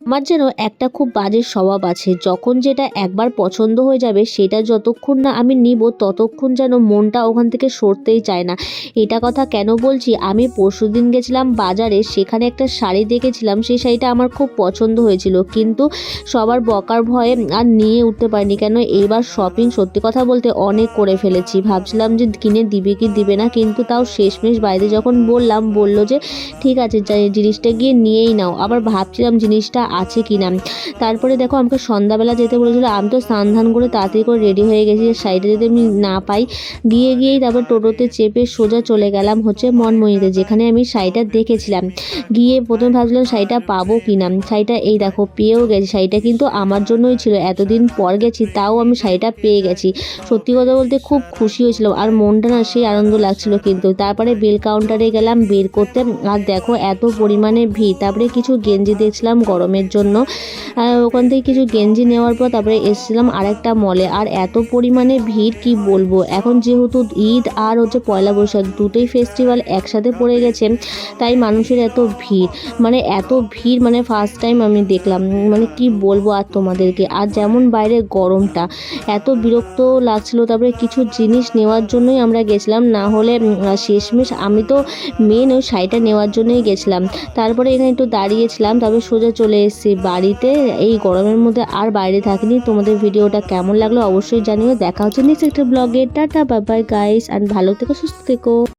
আমার যেন একটা খুব বাজে স্বভাব আছে। যখন যেটা একবার পছন্দ হয়ে যাবে, সেটা যতক্ষণ না আমি নিব, ততক্ষণ যেন মনটা ওখান থেকে সরতেই চায় না। এটা কথা কেন বলছি? আমি পরশুদিন গেছিলাম বাজারে, সেখানে একটা শাড়ি দেখেছিলাম, সেই শাড়িটা আমার খুব পছন্দ হয়েছিল। কিন্তু সবার বকার ভয়ে আর নিয়ে উঠতে পারিনি। কেন? এইবার শপিং সত্যি কথা বলতে অনেক করে ফেলেছি। ভাবছিলাম যে কিনে দিবে কি দিবে না, কিন্তু তাও শেষমেশ বাড়িতে যখন বললাম, বলল যে, ঠিক আছে জিনিসটা গিয়ে নিয়েই নাও। আবার ভাবছিলাম জিনিসটা আছে কি না। তারপরে দেখো আমাকে সন্ধ্যাবেলা যেতে বলেছিল, আমি তো স্নান ধান করে তাড়াতাড়ি করে রেডি হয়ে গেছি শাড়িটা যদি আমি না পাই। গিয়ে গিয়েই তারপর টোটোতে চেপে সোজা চলে গেলাম হচ্ছে মনমণিতে যেখানে আমি শাড়িটা দেখেছিলাম। গিয়ে প্রথমে ভাবছিলাম শাড়িটা পাবো কি না। শাড়িটা এই দেখো পেয়েও গেছি, শাড়িটা কিন্তু আমার জন্যই ছিল, এতদিন পর গেছি তাও আমি শাড়িটা পেয়ে গেছি। সত্যি কথা বলতে খুব খুশি হয়েছিলাম, আর মনটা না সেই আনন্দ লাগছিল কিন্তু। তারপরে বিল কাউন্টারে গেলাম, বের করতে, আর দেখো এত পরিমাণে ভিড়, তারপরে কিছু গেঞ্জি দেখছিলাম গরমের জন্য। ওখান থেকে কিছু গেঞ্জি নেওয়ার পর তারপরে এসেছিলাম আরেকটা মলে আর এত পরিমাণে ভিড়, কি বলব? এখন যেহেতু ঈদ আর হচ্ছে পয়লা বৈশাখ দুটোই ফেস্টিভ্যাল একসাথে পড়ে গেছে, তাই মানুষের এত ভিড়। মানে এত ভিড় মানে ফার্স্ট টাইম আমি দেখলাম। মানে কি বলব আর তোমাদেরকে? আর যেমন বাইরে গরমটা, এত বিরক্ত লাগছিল। তারপরে কিছু জিনিস নেওয়ার জন্যই আমরা গেছিলাম। না হলে শেষমেশ আমি তো মেন ওই শাড়িটা নেওয়ার জন্যই গেছিলাম। তারপরে এখানে একটু দাঁড়িয়েছিলাম, তারপরে সোজা চলে এসেছি বাড়িতে, এই গরমের মধ্যে আর বাইরে থাকিনি। তোমাদের ভিডিওটা কেমন লাগল অবশ্যই জানিও। দেখা হচ্ছে নেক্সট একটা ব্লগে টাটা বাবাই বাই গাইস আর ভালো থেকো, সুস্থ থেকো।